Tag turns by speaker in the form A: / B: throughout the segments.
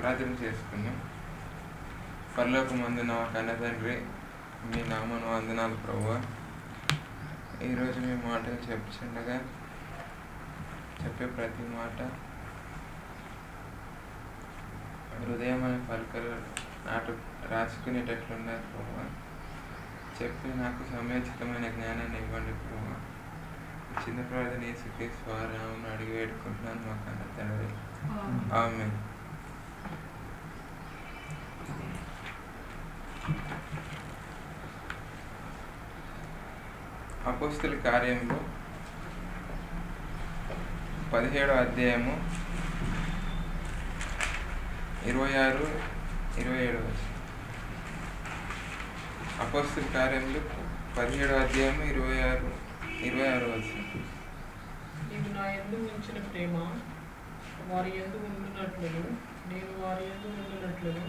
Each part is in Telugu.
A: ప్రార్థన చేసుకున్నాం. పరలోక మందు నా కన్న తండ్రి మీ నామను వందనాలు ప్రభు ఈరోజు మీ మాటలు చెప్పుచుండగా చెప్పే ప్రతి మాట హృదయం అనే పలకలు నాటు రాసుకునేటట్లున్నారు ప్రభు చెప్పి నాకు సమయోచితమైన జ్ఞానాన్ని ఇవ్వండి ప్రభు చిన్న ప్రార్థన స్వరామని అడిగి వేడుకుంటున్నాను మా కన్న తండ్రి. ఆమె అపోస్తుల కార్యంలో పదిహేడో అధ్యాయము ఇరవై ఆరు ఇరవై ఏడు అపోస్తుల కార్యంలో పదిహేడో అధ్యాయము ఇరవై ఆరు ఇరవై ఆరు వచ్చిన
B: నీవు నా ఎందు ఉంచిన ప్రేమ వారి ఎందు ఉండినట్లును నేను వారి ఎందు ఉండినట్లును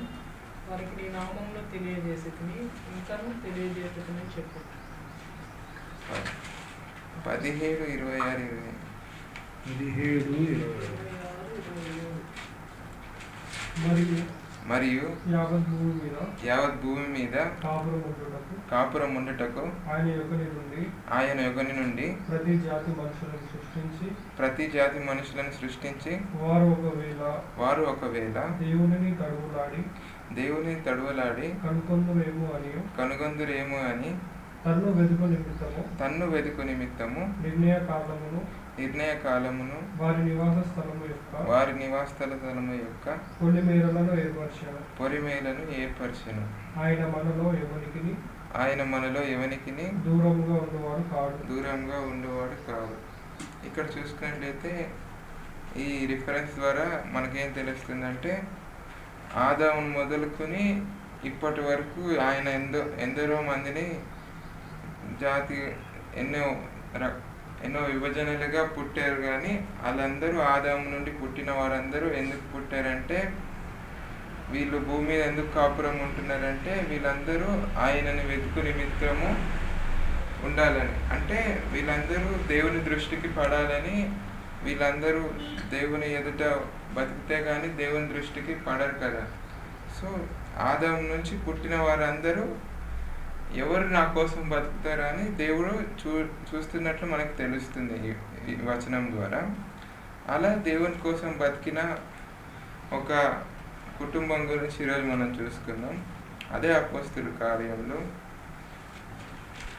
B: వారికి నీ నామంలో తెలియజేసి ఇంకా తెలియజేసుకుని చెప్పు.
A: పదిహేడు ఇరవై ఆరు ఇరవై
C: పదిహేడు ఇరవై మరియు
A: మరియు
C: యావత్ భూమి మీద కాపురం ఉండుటకు ఆయన యొక్కని నుండి
A: ఆయన యుగని నుండి
C: ప్రతి జాతి మనుషులను సృష్టించి
A: ప్రతి జాతి మనుషులను సృష్టించి
C: వారు ఒకవేళ
A: వారు ఒకవేళ
C: దేవునిని తడువులాడి
A: దేవుని తడువలాడి
C: కనుకొందువేమో అని
A: కనుగొందురేమో అని
C: తన్ను వెతుకు నిమిత్తము.
A: తన్ను వెతుకు నిమిత్తము.
C: నిర్ణయ కాలమును.
A: నిర్ణయ కాలమును.
C: వారి నివాస స్థలము యొక్క.
A: వారి నివాసస్థల స్థలము యొక్క.
C: కొన్ని మేరలను ఏర్పరిచారు
A: పొరిమేలను ఏర్పరచెను.
C: ఆయన మనలో ఎవరికి
A: ఆయన మనలో ఎవనికిని?
C: దూరముగా ఉన్నవాడు కాడు.
A: దూరంగా ఉండేవాడు కాదు ఇక్కడ చూసుకున్నట్లయితే ఈ రిఫరెన్స్ ద్వారా మనకేం తెలుస్తుందంటే ఆదాము మొదలుకొని ఇప్పటి వరకు ఆయన ఎందో ఎందరో మందిని జాతి ఎన్నో ర- ఎన్నో విభజనలుగా పుట్టారు కానీ వాళ్ళందరూ ఆదాము నుండి పుట్టిన వారందరూ ఎందుకు పుట్టారంటే వీళ్ళు భూమి మీద ఎందుకు కాపురం ఉంటున్నారంటే వీళ్ళందరూ ఆయనని వెతుకు నిమిత్తము ఉండాలని. అంటే వీళ్ళందరూ దేవుని దృష్టికి పడాలని వీళ్ళందరూ దేవుని ఎదుట బతికితే కానీ దేవుని దృష్టికి పడరు కదా. సో ఆదాం నుంచి పుట్టిన వారందరూ ఎవరు నా కోసం బతుకుతారా అని దేవుడు చూ చూస్తున్నట్లు మనకు తెలుస్తుంది ఈ- వచనం ద్వారా. అలా దేవుని కోసం బతికిన ఒక కుటుంబం గురించి ఈరోజు మనం చూసుకుందాం. అదే అపోస్తుల కార్యంలో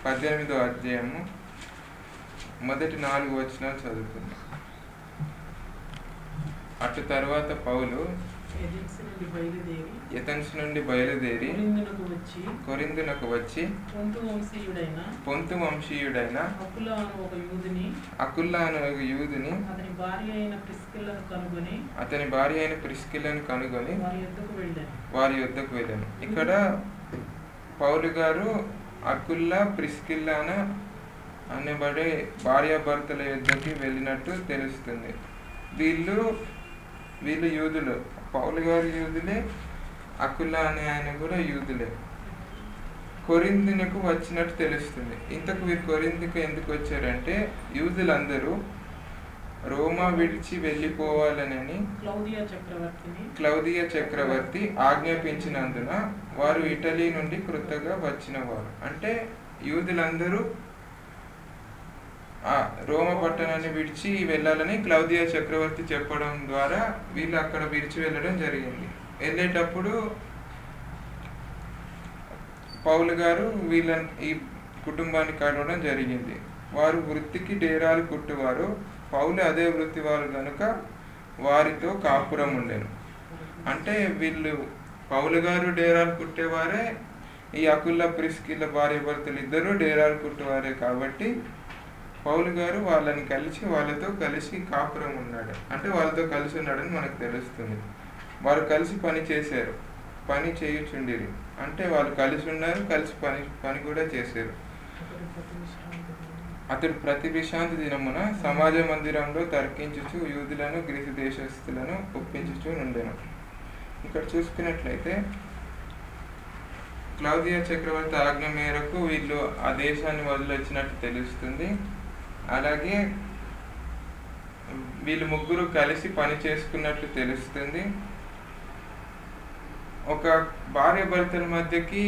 A: పద్దెనిమిదో అధ్యాయము మొదటి నాలుగు వచనాలు చదువుకుందాం. అటు తర్వాత పౌలు
B: బయలుదేరి
A: ఎథెన్స్ నుండి బయలుదేరి
B: వచ్చి
A: కొరిందునకు వచ్చి
B: పొంతు వంశీయుడైన
A: పొంతు వంశీయుడైన
B: అకుల అను ఒక యూదుని
A: అకుల్లా అనే ఒక యూదుని
B: అతని భార్య అయిన ప్రిస్కిల్లను కనుగొని
A: అతని భార్య అయిన ప్రిస్కిలను కనుగొని
B: వారి యొద్దకు వెళ్ళాను.
A: వారి యుద్ధకు వెళ్ళాను. ఇక్కడ పౌలు గారు అకుల్లా ప్రిస్కిల్లా అన అనబడే భార్యాభర్తల యుద్ధకి వెళ్ళినట్టు తెలుస్తుంది. వీళ్ళు వీళ్ళు యూదులు. పౌలు గారు యూదులే అకుల్లా అనే ఆయన కూడా యూదులే. కొరిందునకు వచ్చినట్టు తెలుస్తుంది. ఇంతకు వీరు కొరిందుకు ఎందుకు వచ్చారంటే యూదులందరూ రోమా విడిచి వెళ్ళిపోవాలనని
B: క్లౌదియా
A: చక్రవర్తి ఆజ్ఞాపించినందున వారు ఇటలీ నుండి కృతగా వచ్చిన వారు అంటే యూదులందరూ ఆ రోమ పట్టణాన్ని విడిచి వెళ్ళాలని క్లౌదియ చక్రవర్తి చెప్పడం ద్వారా వీళ్ళు అక్కడ విడిచి వెళ్ళడం జరిగింది. వెళ్ళేటప్పుడు పౌలు గారు వీళ్ళని ఈ కుటుంబాన్ని కలవడం జరిగింది. వారు వృత్తికి డేరాలు కుట్టువారు. పౌలు అదే వృత్తి వారు కనుక వారితో కాపురం ఉండేను. అంటే వీళ్ళు పౌలు గారు డేరాలు కుట్టేవారే ఈ అకుల్ల ప్రిస్కిల్ల భార్య భర్తలు ఇద్దరూ డేరాలు కుట్టేవారే కాబట్టి పౌలు గారు వాళ్ళని కలిసి వాళ్ళతో కలిసి కాపురం ఉన్నాడు. అంటే వాళ్ళతో కలిసి ఉన్నాడని మనకు తెలుస్తుంది. వారు కలిసి పని చేశారు. పని చేయుచుండిరి. అంటే వాళ్ళు కలిసి ఉన్నారు కలిసి పని పని కూడా చేశారు.
B: అతడు ప్రతి విశ్రాంతి దినమున
A: విశాంతి దినమున సమాజ మందిరంలో తర్కించుచు యూదులను గ్రీసు దేశస్థులను ఒప్పించుచు నుండెను. ఇక్కడ చూసుకున్నట్లయితే క్లౌదియా చక్రవర్తి ఆజ్ఞ మేరకు వీళ్ళు ఆ దేశాన్ని వదిలొచ్చినట్టు తెలుస్తుంది. అలాగే వీళ్ళు ముగ్గురు కలిసి పని చేసుకున్నట్లు తెలుస్తుంది. ఒక భార్య భర్తల మధ్యకి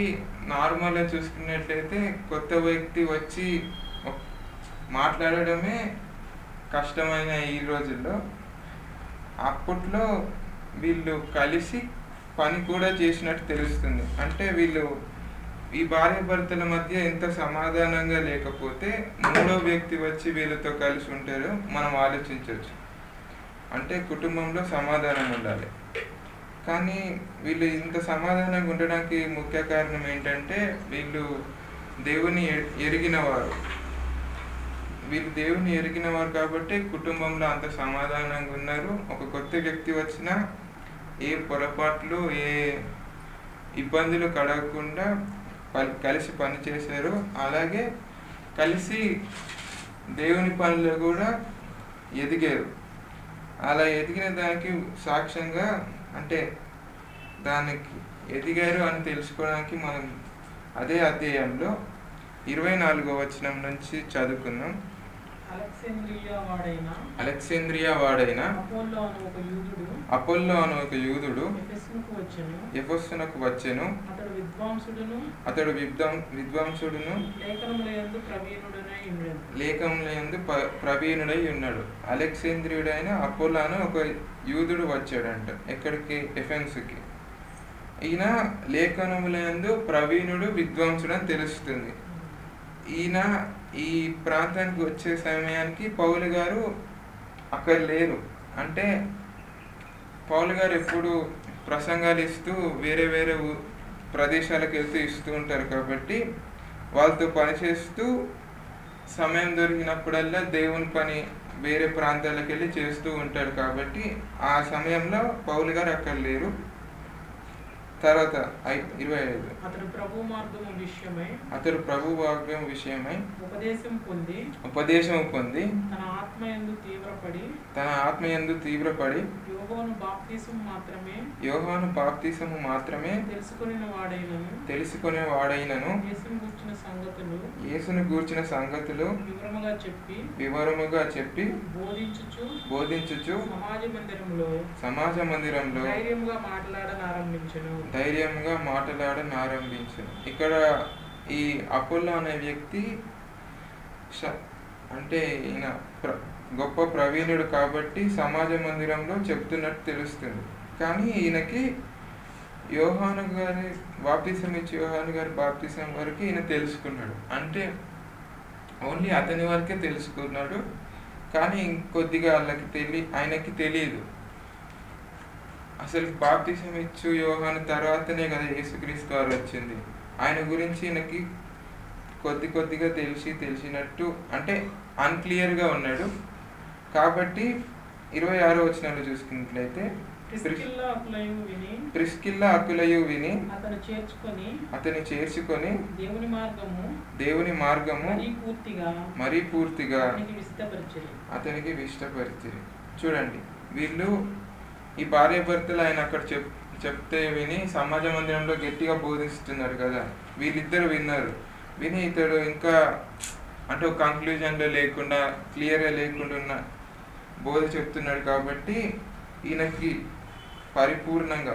A: నార్మల్గా చూసుకున్నట్లయితే కొత్త వ్యక్తి వచ్చి మాట్లాడడమే కష్టమైన ఈ రోజుల్లో. అప్పట్లో వీళ్ళు కలిసి పని కూడా చేసినట్టు తెలుస్తుంది. అంటే వీళ్ళు ఈ భార్య భర్తల మధ్య ఎంత సమాధానంగా లేకపోతే మూడో వ్యక్తి వచ్చి వీళ్ళతో కలిసి ఉంటారో మనం ఆలోచించవచ్చు అంటే కుటుంబంలో సమాధానం ఉండాలి. కానీ వీళ్ళు ఇంత సమాధానంగా ఉండడానికి ముఖ్య కారణం ఏంటంటే వీళ్ళు దేవుని ఎరిగినవారు. ఎరిగిన వారు వీళ్ళు దేవుని ఎరిగిన వారు కాబట్టి కుటుంబంలో అంత సమాధానంగా ఉన్నారు. ఒక కొత్త వ్యక్తి వచ్చినా ఏ పొరపాట్లు ఏ ఇబ్బందులు కడగకుండా కలిసి పనిచేశారు అలాగే కలిసి దేవుని పనులు కూడా ఎదిగారు. అలా ఎదిగిన దానికి సాక్ష్యంగా అంటే దానికి ఎదిగారు అని తెలుసుకోవడానికి మనం అదే అధ్యాయంలో ఇరవై నాలుగో వచనం నుంచి చదువుకుందాం.
B: అలెక్సేంద్రియా వాడైన
A: అలెక్సేంద్రియా వాడైన
B: అపోల్లో ఒక యూదుడు
A: అపోల్లో అను ఒక యూదుడు
B: ఎఫెసునకు వచ్చెను. అతడు విద్వాంసుడును.
A: లేఖములందు ప్రవీణుడై ఉన్నాడు అలెక్సేంద్రియుడైన అపోలాను ఒక యూదుడు వచ్చాడంట ఎక్కడికి? ఎఫెన్స్కి. ఈయన లేఖనములందు ప్రవీణుడు విద్వాంసుడు అని తెలుస్తుంది. ఈయన ఈ ప్రాంతానికి వచ్చే సమయానికి పౌలు గారు అక్కడ లేరు. అంటే పౌలు గారు ఎప్పుడు ప్రసంగాలు ఇస్తూ వేరే వేరే ప్రదేశాలకు వెళ్తూ ఇస్తూ ఉంటారు కాబట్టి వాళ్ళతో పనిచేస్తూ సమయం దొరికినప్పుడల్లా దేవుని పని వేరే ప్రాంతాలకు వెళ్ళి చేస్తూ ఉంటాడు కాబట్టి ఆ సమయంలో పౌలు గారు అక్కడ లేరు. తర్వాత ఇరవై ఐదు.
B: అతడు ప్రభు మార్గము విషయమై
A: అతడు ప్రభు వాక్యం విషయమై
B: ఉపదేశం పొంది
A: ఉపదేశం పొంది
B: తన ఆత్మయందు తీవ్రపడి
A: తన ఆత్మయందు తీవ్రపడి
B: యోగోను బాప్తీసం మాత్రమే
A: యోహాను బాప్తిసము మాత్రమే
B: తెలుసుకుని వాడైనను.
A: తెలుసుకునే వాడైనను.
B: యేసును గుర్చిన సంగతులు
A: యేసును గూర్చిన సంగతులు
B: వివరముగా చెప్పి
A: వివరముగా చెప్పి
B: బోధించుచు
A: బోధించుచు
B: సమాజ మందిరంలో
A: సమాజ మందిరంలో
B: ధైర్యంగా మాట్లాడనారంభించను.
A: ధైర్యంగా మాట్లాడని ఆరంభించాను ఇక్కడ ఈ అపోలో అనే వ్యక్తి అంటే ఈయన ప్ర- గొప్ప ప్రవీణుడు కాబట్టి సమాజ మందిరంలో చెప్తున్నట్టు తెలుస్తుంది. కానీ ఈయనకి యోహాను గారి బాప్తిసం ఇచ్చి యోహాను గారి బాప్తిసం వరకు ఈయన తెలుసుకున్నాడు. అంటే ఓన్లీ అతని వరకే తెలుసుకున్నాడు. కానీ ఇంకొద్దిగా వాళ్ళకి తెలి ఆయనకి తెలియదు అసలు బాప్తిసం ఇచ్చు యోహాను తర్వాతనే కదా యేసుక్రీస్తు వారు వచ్చింది. ఆయన గురించి ఈయనకి కొద్ది కొద్దిగా తెలిసి తెలిసినట్టు అంటే అన్క్లియర్గా ఉన్నాడు. కాబట్టి ఇరవై ఆరో వచనాలు చూసుకున్నట్లయితే
B: ప్రిస్కిల్లా అకులయు విని అతను చేర్చుకొని
A: అతని చేర్చుకొని
B: దేవుని మార్గము
A: దేవుని మార్గము
B: మరీ పూర్తిగా
A: మరీ పూర్తిగా
B: అతనికి
A: ఇష్టపరిచింది చూడండి వీళ్ళు ఈ భార్య భర్తలు ఆయన అక్కడ చెప్ చెప్తే విని సమాజ మందిరంలో గట్టిగా బోధిస్తున్నారు కదా. వీళ్ళిద్దరు విన్నారు. విని ఇతడు ఇంకా అంటే ఒక కంక్లూజన్లో లేకుండా క్లియర్గా లేకుండా ఉన్న బోధ చెప్తున్నాడు కాబట్టి ఈయనకి పరిపూర్ణంగా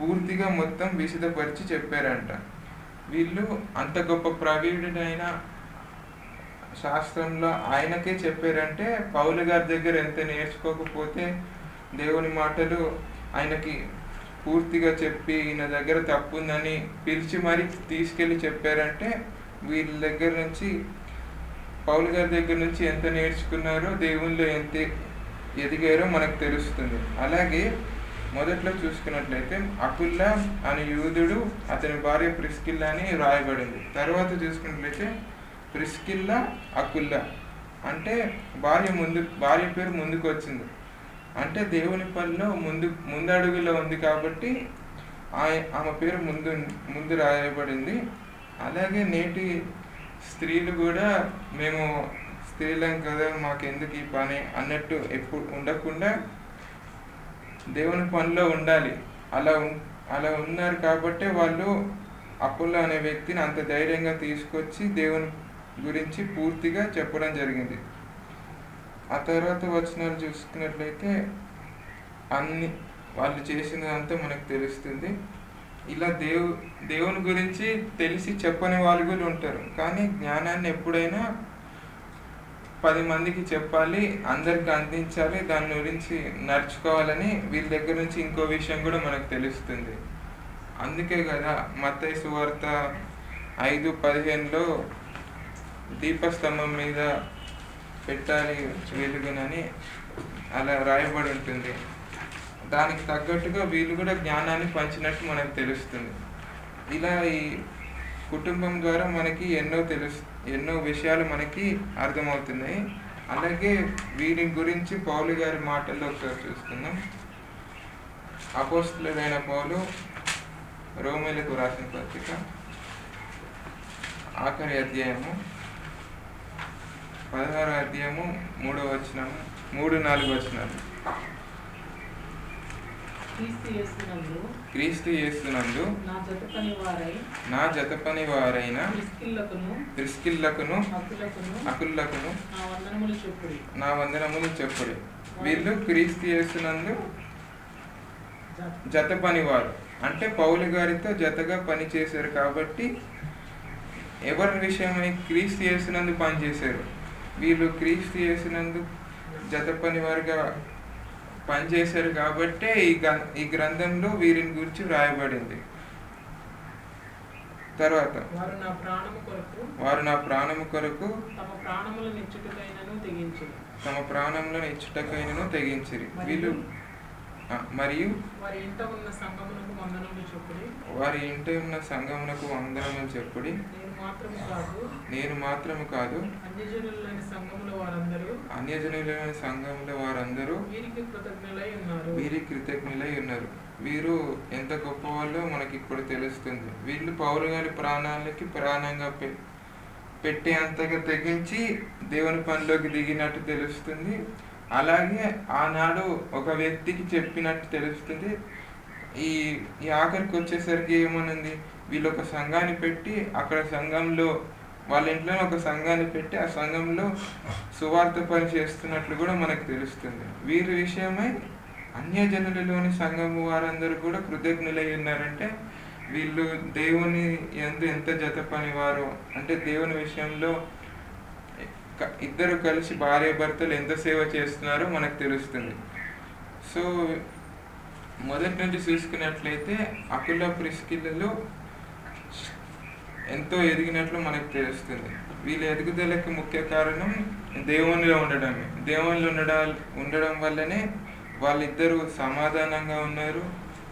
A: పూర్తిగా మొత్తం విశదపరిచి చెప్పారంట. వీళ్ళు అంత గొప్ప ప్రవీణుడైన శాస్త్రంలో ఆయనకే చెప్పారంటే పౌలు గారి దగ్గర ఎంత నేర్చుకోకపోతే దేవుని మాటలు ఆయనకి పూర్తిగా చెప్పి ఈయన దగ్గర తప్పు ఉందని పిలిచి మరీ తీసుకెళ్ళి చెప్పారంటే వీళ్ళ దగ్గర నుంచి పౌలు గారి దగ్గర నుంచి ఎంత నేర్చుకున్నారో దేవుళ్ళు ఎంత ఎదిగారో మనకు తెలుస్తుంది. అలాగే మొదట్లో చూసుకున్నట్లయితే అకుల్లా అనే యూదుడు అతని భార్య ప్రిస్కిల్లా అని రాయబడింది. తర్వాత చూసుకున్నట్లయితే ప్రిస్కిల్లా అకుల్లా అంటే భార్య ముందు భార్య పేరు ముందుకు వచ్చింది అంటే దేవుని పనిలో ముందు ముందడుగులో ఉంది కాబట్టి ఆమె పేరు ముందు ముందు రాయబడింది. అలాగే నేటి స్త్రీలు కూడా మేము స్త్రీలం కదా మాకెందుకు ఈ పని అన్నట్టు ఎప్పుడు ఉండకుండా దేవుని పనిలో ఉండాలి. అలా అలా ఉన్నారు కాబట్టే వాళ్ళు అప్పుల్లో అనే వ్యక్తిని అంత ధైర్యంగా తీసుకొచ్చి దేవుని గురించి పూర్తిగా చెప్పడం జరిగింది. ఆ తర్వాత వచనాలు చూసుకున్నట్లయితే అన్ని వాళ్ళు చేసినదంతా మనకు తెలుస్తుంది. ఇలా దేవు దేవుని గురించి తెలిసి చెప్పని వాళ్ళు కూడా ఉంటారు. కానీ జ్ఞానాన్ని ఎప్పుడైనా పది మందికి చెప్పాలి అందరికి అందించాలి దాని గురించి నడుచుకోవాలని వీళ్ళ దగ్గర నుంచి ఇంకో విషయం కూడా మనకు తెలుస్తుంది. అందుకే కదా మత్తయి సువార్త ఐదు పదిహేనులో దీపస్తంభం మీద పెట్టాలి వెలుగునని అలా రాయబడి ఉంటుంది. దానికి తగ్గట్టుగా వీళ్ళు కూడా జ్ఞానాన్ని పంచినట్టు మనకు తెలుస్తుంది. ఇలా ఈ కుటుంబం ద్వారా మనకి ఎన్నో తెలుసు ఎన్నో విషయాలు మనకి అర్థమవుతున్నాయి. అలాగే వీరి గురించి పౌలు గారి మాటల్లో ఒకసారి చూసుకుందాం. అపోస్తులైన పౌలు రోమిలకు రాసిన పత్రిక ఆఖరి అధ్యాయము. పదహారో అధ్యాయము మూడో వచనము మూడు నాలుగు వచనాలు.
B: క్రీస్తు యేసునందు
A: యేసునందు
B: నా జత పని
A: వారైన
B: క్రిస్కిల్లకును
A: అకుల్లకును
B: నా వందనములు చెప్పుడి.
A: వీళ్ళు క్రీస్తు యేసునందు
B: జత
A: పనివారు అంటే పౌలు గారితో జతగా పని చేశారు కాబట్టి ఎవరి విషయమై క్రీస్తు చేసినందు పని చేశారు? వీళ్ళు క్రీస్తు చేసినందు జత పనివారుగా పనిచేశారు కాబట్టే ఈ గ్ర- ఈ గ్రంథంలో వీరిని గురించి వ్రాయబడింది. తర్వాత
B: వారు నా ప్రాణము కొరకు తమ
A: ప్రాణములను ఇచ్చుటకైనను తెగించిరి. వీళ్ళు మరియు
B: వారి ఇంట ఉన్న సంగమునకు వందనములు చెప్పుడి.
A: వారి ఇంటి ఉన్న సంఘమునకు వందనమని చెప్పుడి.
B: నేను మాత్రము కాదు
A: నేను మాత్రము కాదు
B: అన్యజనులైన సంఘముల వారందరూ
A: అన్యజనులైన సంఘంలో వారందరూ
B: వీరికి కృతజ్ఞులై ఉన్నారు.
A: వీరి కృతజ్ఞులై ఉన్నారు. వీరు ఎంత గొప్పవాళ్ళో మనకి ఇప్పుడు తెలుస్తుంది. వీళ్ళు పౌరు గారి ప్రాణాలకి ప్రాణంగా పె- పెట్టే అంతగా తెగించి దేవుని పనిలోకి దిగినట్టు తెలుస్తుంది. అలాగే ఆనాడు ఒక వ్యక్తికి చెప్పినట్టు తెలుస్తుంది. ఈ ఈ ఆఖరికి వచ్చేసరికి ఏమనుంది? వీళ్ళు ఒక సంఘాన్ని పెట్టి అక్కడ సంఘంలో వాళ్ళ ఇంట్లోనే ఒక సంఘాన్ని పెట్టి ఆ సంఘంలో సువార్త పని చేస్తున్నట్లు కూడా మనకు తెలుస్తుంది. వీరి విషయమై అన్యజనులలోని సంఘము వారందరూ కూడా కృతజ్ఞులై ఉన్నారంటే వీళ్ళు దేవుని ఎందు ఎంత జత పనివారో అంటే దేవుని విషయంలో ఇద్దరు కలిసి భార్య భర్తలు ఎంత సేవ చేస్తున్నారో మనకు తెలుస్తుంది. సో మొదటి నుంచి చూసుకున్నట్లయితే అకుల ప్రిస్కిల్లలో ఎంతో ఎదిగినట్లు మనకు తెలుస్తుంది. వీళ్ళ ఎదుగుదలకి ముఖ్య కారణం దేవునిలో ఉండడమే. దేవునిలో ఉండడం ఉండడం వల్లనే వాళ్ళిద్దరూ సమాధానంగా ఉన్నారు.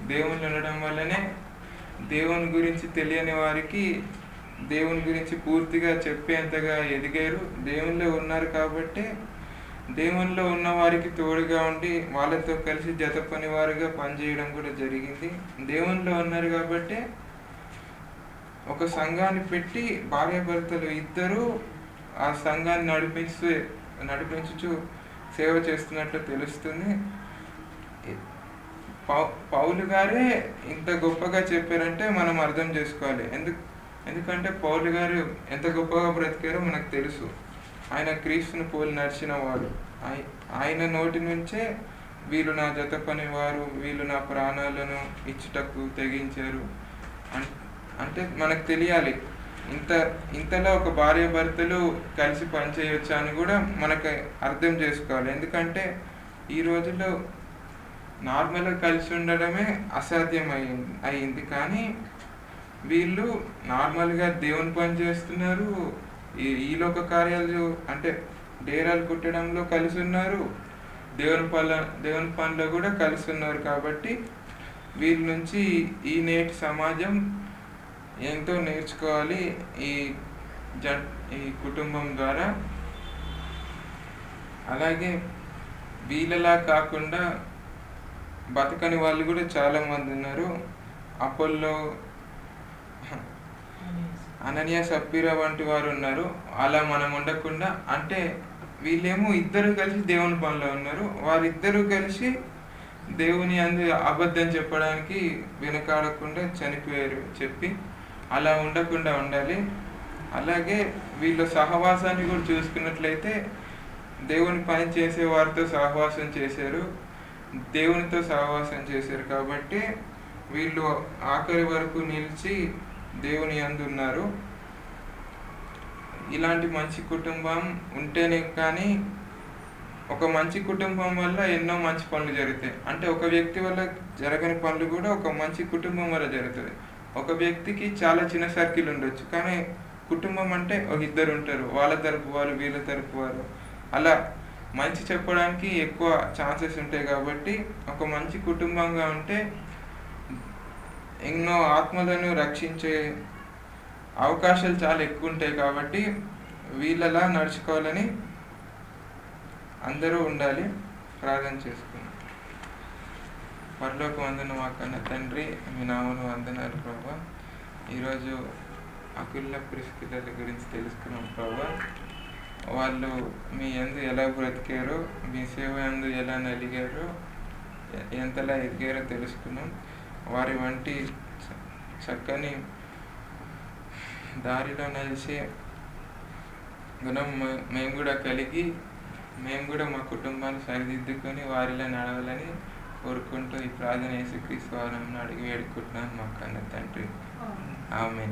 A: దేవునిలో ఉండడం వల్లనే దేవుని గురించి తెలియని వారికి దేవుని గురించి పూర్తిగా చెప్పేంతగా ఎదిగారు. దేవునిలో ఉన్నారు కాబట్టి దేవునిలో ఉన్న వారికి తోడుగా ఉండి వాళ్ళతో కలిసి జత పనివారుగా పనిచేయడం కూడా జరిగింది. దేవునిలో ఉన్నారు కాబట్టి ఒక సంఘాన్ని పెట్టి భార్యాభర్తలు ఇద్దరు ఆ సంఘాన్ని నడిపించే నడిపించుచు సేవ చేస్తున్నట్లు తెలుస్తుంది. పౌ- పౌలు గారే ఇంత గొప్పగా చెప్పారంటే మనం అర్థం చేసుకోవాలి. ఎందుకు ఎందుకంటే పౌలు గారు ఎంత గొప్పగా బ్రతికారో మనకు తెలుసు. ఆయన క్రీస్తుని పోలి నడిచిన వాడు. ఆయ- ఆయన నోటి నుంచే వీళ్ళు నా జత పనివారు వీళ్ళు నా ప్రాణాలను ఇచ్చుటకు తెగించారు. అంటే అంటే మనకు తెలియాలి. ఇంత ఇంతలో ఒక భార్య భర్తలు కలిసి పనిచేయొచ్చు అని కూడా మనకు అర్థం చేసుకోవాలి. ఎందుకంటే ఈ రోజుల్లో నార్మల్గా కలిసి ఉండడమే అసాధ్యం అయింది అయింది కానీ వీళ్ళు నార్మల్గా దేవుని పని చేస్తున్నారు. ఈ ఈలోక కార్యాలు అంటే డేరాలు కుట్టడంలో కలిసి ఉన్నారు. దేవుని పనుల దేవుని పనిలో కూడా కలిసి ఉన్నారు. కాబట్టి వీళ్ళ నుంచి ఈ నేటి సమాజం ఎంతో నేర్చుకోవాలి ఈ జ ఈ కుటుంబం ద్వారా. అలాగే వీళ్ళలా కాకుండా బతకని వాళ్ళు కూడా చాలామంది ఉన్నారు. అపోల్లో అనన్య సబ్బీరా వంటి వారు ఉన్నారు. అలా మనం ఉండకుండా అంటే వీళ్ళేమో ఇద్దరు కలిసి దేవుని పనిలో ఉన్నారు. వారిద్దరూ కలిసి దేవుని అందు అబద్ధం చెప్పడానికి వెనకాడకుండా చనిపోయారు చెప్పి అలా ఉండకుండా ఉండాలి. అలాగే వీళ్ళ సహవాసాన్ని కూడా చూసుకున్నట్లయితే దేవుని పని చేసే వారితో సహవాసం చేశారు. దేవునితో సహవాసం చేశారు కాబట్టి వీళ్ళు ఆఖరి వరకు నిలిచి దేవుని అందున్నారు ఇలాంటి మంచి కుటుంబం ఉంటేనే కానీ ఒక మంచి కుటుంబం వల్ల ఎన్నో మంచి పనులు జరుగుతాయి. అంటే ఒక వ్యక్తి వల్ల జరగని పనులు కూడా ఒక మంచి కుటుంబం వల్ల జరుగుతుంది ఒక వ్యక్తికి చాలా చిన్న సర్కిల్ ఉండొచ్చు కానీ కుటుంబం అంటే ఒక ఇద్దరు ఉంటారు. వాళ్ళ తరపు వారు వీళ్ళ తరపు వారు. అలా మంచి చెప్పడానికి ఎక్కువ ఛాన్సెస్ ఉంటాయి కాబట్టి ఒక మంచి కుటుంబంగా ఉంటే ఎన్నో ఆత్మలను రక్షించే అవకాశాలు చాలా ఎక్కువ ఉంటాయి కాబట్టి వీళ్ళలా నడుచుకోవాలని అందరూ ఉండాలి. ప్రార్థన చేసుకున్నాం పరలోక వందన మాకన్న తండ్రి మీ నామను వందనాలు ప్రభా. ఈరోజు అకుల్ల పరిస్థితుల గురించి తెలుసుకున్నాం ప్రభా. వాళ్ళు మీ ఎందు ఎలా బ్రతికారో మీ సేవ ఎందు ఎలా నలిగారో ఎంతలా ఎదిగారో తెలుసుకున్నాం. వారి వంటి చక్కని దారిలో నలిసే గుణం మేము కూడా కలిగి మేము కూడా మా కుటుంబాన్ని సరిదిద్దుకొని వారిలో నడవాలని కోరుకుంటూ ఈ ప్రార్థన యేసుక్రీస్తు వారం అడిగి వేడుకుంటున్నాను మా కన్న తండ్రి. ఆమె